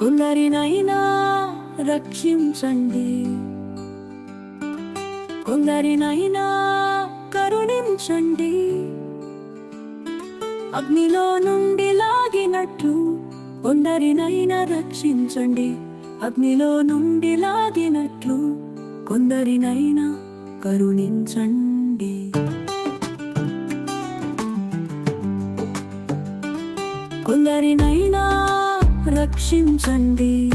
కొందరినైనా రక్షించండి. కొందరినైనా కరుణించండి. అగ్నిలో నుండి లాగినట్లు కొందరినైనా రక్షించండి. అగ్నిలో నుండి లాగినట్లు కొందరినైనా కరుణించండి. కొందరినైనా రక్షించండి.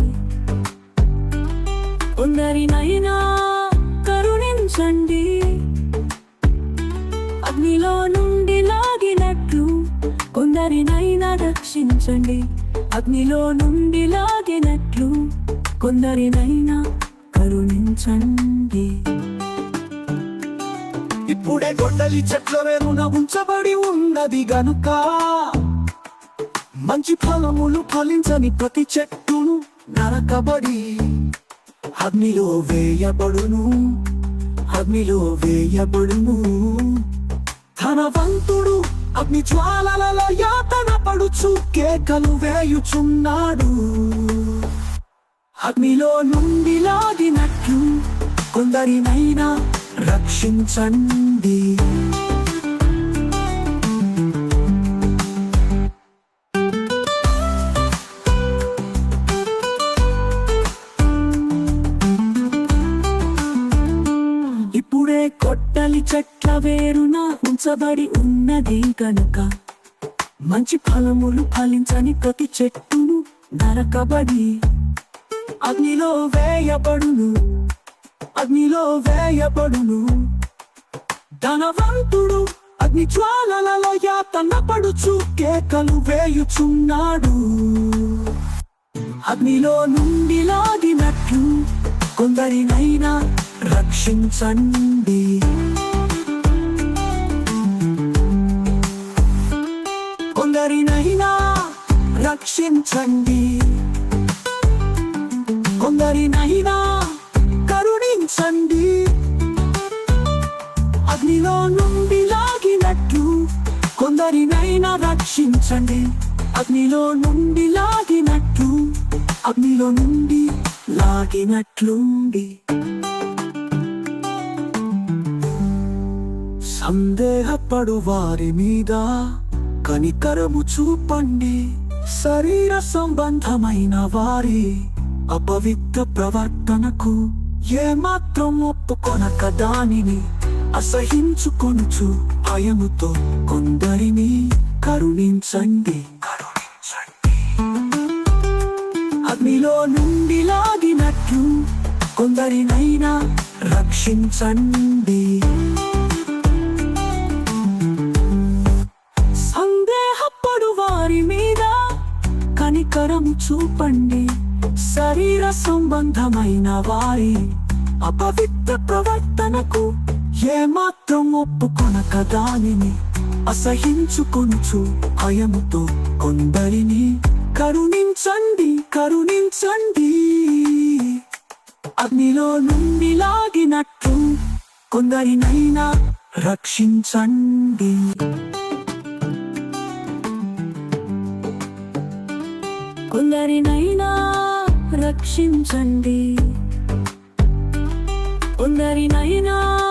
కొందరినైనా కరుణించండి. అగ్నిలో నుండి లాగినట్లు కొందరినైనా రక్షించండి. అగ్నిలో నుండి లాగినట్లు కొందరినైనా కరుణించండి. ఇప్పుడే గొడ్డలి చెట్ల వేరున ఉంచబడి ఉన్నది గనుక మంచి ఫలములు ఫలించని ప్రతి చెట్టును నరకబడి అగ్నిలో వేయబడును అగ్నిలో వేయబడును. ధనవంతుడు అగ్ని జ్వాలలలో యాతన పడుచు కేకలు వేయుచున్నాడు. అగ్నిలో నుండి లాగినట్లు కొందరినైనా రక్షించండి. ఇప్పుడే కొట్టలి చెట్ల వేరున ఉంచబడి ఉన్నది కనుక మంచి ఫలములు ఫలించని ప్రతి చెట్టును నరకబడి. అగ్నిలో వేయబడును అగ్నిలో వేయబడును. ధనవంతుడు అగ్ని జ్వాలలలో యాతన పడుచు కేకలు వేయుచున్నాడు. అగ్నిలో నుండి లాగినట్లు కొందరినైనా రక్షించండి. కొందరినైనా రక్షించండి. కొందరినైనా కరుణించండి. అగ్నిలో నుండి లాగినట్లు కొందరినైనా రక్షించండి. అగ్నిలో నుండి లాగినట్లు అగ్నిలో నుండి లాగినట్లుండి. సందేహపడు వారి మీద కనికరము చూపండి. శరీర సంబంధమైన వారి అపవిత్ర ప్రవర్తనకు ఏమాత్రం ఒప్పుకొనక దానిని అసహించుకొనుచు భయముతో కొందరిని కరుణించండి. కరుణించండి. అగ్నిలో నుండి లాగినట్లు కొందరినైనా రక్షించండి. కనికరం చూపండి. శరీర సంబంధమైన వారి అపవిత్ర ప్రవర్తనకు ఏమాత్రం ఒప్పుకొనక దానిని అసహించుకొనుచు భయముతో కొందరిని కరుణించండి కరుణించండి. అగ్నిలో నుండి లాగినట్టు కొందరినైనా రక్షించండి. కొందరినైనా రక్షించండి. కొందరినైనా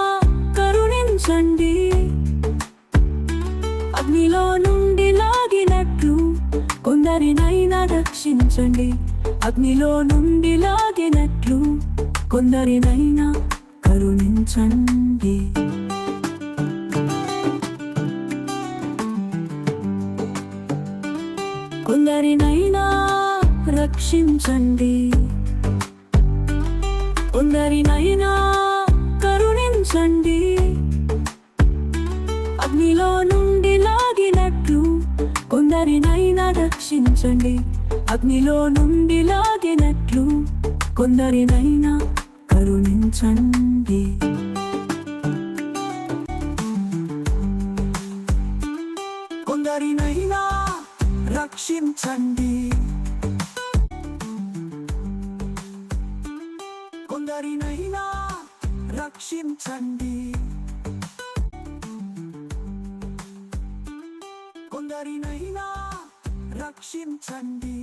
కరుణించండి. అగ్నిలో నుండి లాగినట్లు కొందరినైనా రక్షించండి. అగ్నిలో నుండి లాగినట్లు కొందరినైనా కరుణించండి. కొందరినైనా రక్షించండి. కొందరినైనా కరుణించండి. అగ్నిలో నుండి లాగినట్లు కొందరినైనా రక్షించండి. అగ్నిలో నుండి లాగినట్లు కొందరినైనా కరుణించండి. కొందరినైనా రక్షించండి. రక్షించండి కొందరినైనా రక్షించండి